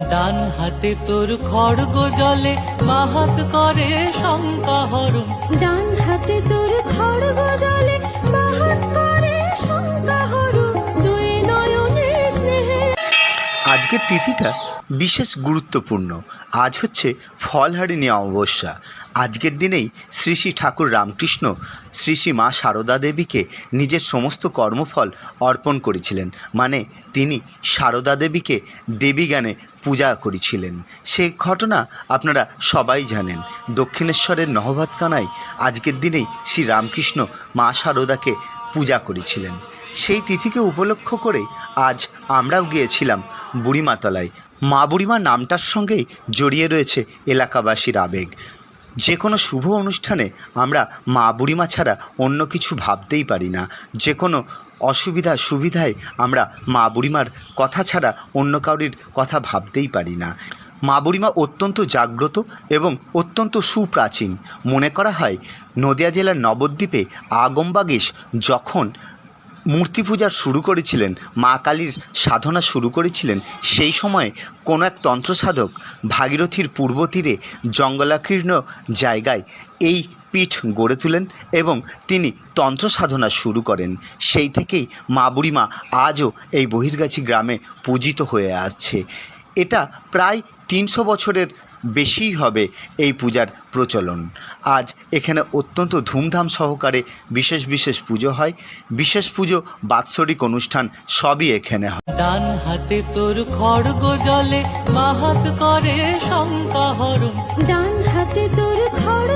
ডান হাতে তোর খড়গ জলে মাহাত করে শঙ্কা হরণ ডান হাতে তোর খড়গ জলে মাহাত করে শঙ্কা হরণ দুই নয়নে স্নেহে আজকের তিথিটা বিশেষ গুরুত্বপূর্ণ। আজ হচ্ছে ফলহারিণী অমাবস্যা। আজকের দিনেই শ্রী শ্রী ঠাকুর রামকৃষ্ণ শ্রী শ্রী মা সারদা দেবীকে নিজের সমস্ত কর্মফল অর্পণ করেছিলেন। মানে তিনি সারদা দেবীকে দেবীজ্ঞানে পূজা করেছিলেন। সে ঘটনা আপনারা সবাই জানেন। দক্ষিণেশ্বরের নহবতকানায় আজকের দিনেই শ্রী রামকৃষ্ণ মা সারদাকে পূজা করেছিলেন। সেই তিথিকে উপলক্ষ করে আজ আমরাও গিয়েছিলাম বুড়িমাতলায়। মা বুড়িমা নামটার সঙ্গেই জড়িয়ে রয়েছে এলাকাবাসীর আবেগ। যে কোনো শুভ অনুষ্ঠানে আমরা মা বুড়িমা ছাড়া অন্য কিছু ভাবতেই পারি না। যে কোনো অসুবিধা সুবিধায় আমরা মা বুড়িমার কথা ছাড়া অন্য কাউরির কথা ভাবতেই পারি না। মা বুড়িমা অত্যন্ত জাগ্রত এবং অত্যন্ত সুপ্রাচীন। মনে করা হয়, নদিয়া জেলার নবদ্বীপে আগমবাগেশ যখন মূর্তি পূজা শুরু করেছিলেন, মা কালীর সাধনা শুরু করেছিলেন, সেই সময়ে কোনো এক তন্ত্র সাধক ভাগীরথীর পূর্ব তীরে জঙ্গলাকীর্ণ জায়গায় এই পীঠ গড়ে তোলেন এবং তিনি তন্ত্র সাধনা শুরু করেন। সেই থেকেই মা বুড়িমা আজও এই বহির্গাছি গ্রামে পূজিত হয়ে আসছে। এটা প্রায় তিনশো বছরের বেশিই হবে এই পূজার প্রচলন। আজ এখানে অত্যন্ত ধুমধাম সহকারে বিশেষ বিশেষ পুজো হয়। বিশেষ পুজো বাৎসরিক অনুষ্ঠান সবই এখানে হয়। ডান হাতে তোর খড়গ জলে মাহাত করে শঙ্কা হরণ ডান হাতে তোর করে